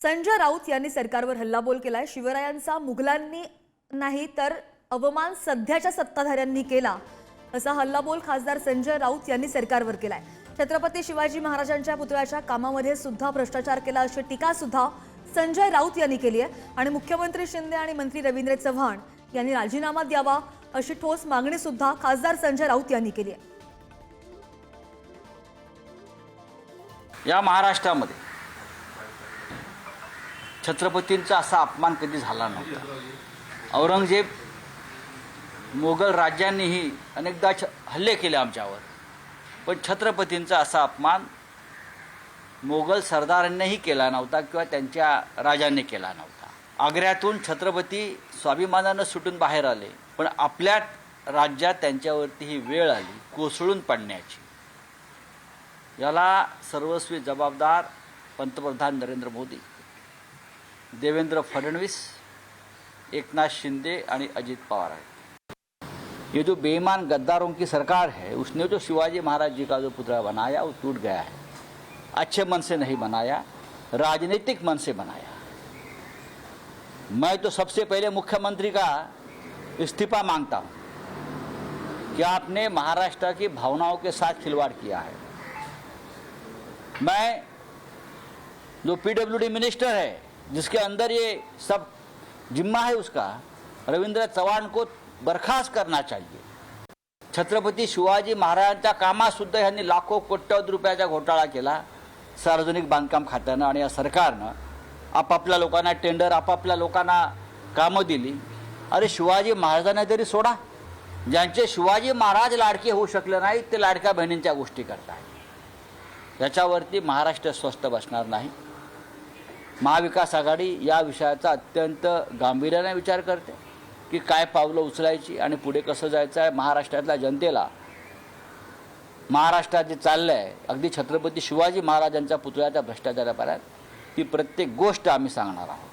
संजय राऊत यांनी सरकारवर हल्लाबोल केलाय. शिवरायांचा मुघलांनी नाही तर अवमान सध्याच्या सत्ताधाऱ्यांनी केला असा हल्लाबोल खासदार संजय राऊत यांनी सरकारवर केलाय. छत्रपती शिवाजी महाराजांच्या पुतळ्याच्या कामामध्ये सुद्धा भ्रष्टाचार केला अशी टीका सुद्धा संजय राऊत यांनी केली आहे आणि मुख्यमंत्री शिंदे आणि मंत्री रवींद्र चव्हाण यांनी राजीनामा द्यावा अशी ठोस मागणी सुद्धा खासदार संजय राऊत यांनी केली आहे या महाराष्ट्रामध्ये छत्रपतींचा असा अपमान कधी झाला नव्हता. औरंगजेब मोगल राज्यांनीही अनेकदा छ हल्ले केले आमच्यावर. पण छत्रपतींचा असा अपमान मोगल सरदारांनीही केला नव्हता किंवा त्यांच्या राजांनी केला नव्हता. आग्र्यातून छत्रपती स्वाभिमानानं सुटून बाहेर आले पण आपल्या राज्यात त्यांच्यावरती ही वेळ आली कोसळून पडण्याची. याला सर्वस्वी जबाबदार पंतप्रधान नरेंद्र मोदी. देवेंद्र फडणवीस, एकनाथ शिंदे आणि अजित पवार हैं ये जो बेईमान गद्दारों की सरकार है, उसने जो शिवाजी महाराज जी का जो पुतला बनाया, वो टूट गया है। अच्छे मन से नहीं बनाया, राजनीतिक मन से बनाया। मैं तो सबसे पहले मुख्यमंत्री का इस्तीफा माँगता हूँ कि आपने महाराष्ट्र की भावनाओं के साथ खिलवाड़ किया है। मैं जो पीडब्ल्यूडी मिनिस्टर है जिसके अंदर ये सब जिम्मा है उसका रविंद्र चव्हाण को बर्खास्त करना चाहिए। छत्रपती शिवाजी महाराजांच्या कामातसुद्धा ह्यांनी लाखो कोट्यवधी रुपयाचा घोटाळा केला सार्वजनिक बांधकाम खात्यानं आणि या सरकारनं आपापल्या लोकांना टेंडर आपापल्या लोकांना कामं दिली. अरे शिवाजी महाराजांना तरी सोडा. ज्यांचे शिवाजी महाराज लाडके होऊ शकले नाहीत ते लाडक्या बहिणींच्या गोष्टी करतायत. याच्यावरती महाराष्ट्र स्वस्थ बसणार नाही. महाविकास आघाडी या विषयाचा अत्यंत गांभीर्याने विचार करते की काय पावलं उचलायची आणि पुढे कसं जायचं आहे महाराष्ट्रातल्या जनतेला. महाराष्ट्रात जे चाललं आहे अगदी छत्रपती शिवाजी महाराजांच्या पुतळ्याच्या भ्रष्टाचारापर्यंत ती प्रत्येक गोष्ट आम्ही सांगणार आहोत.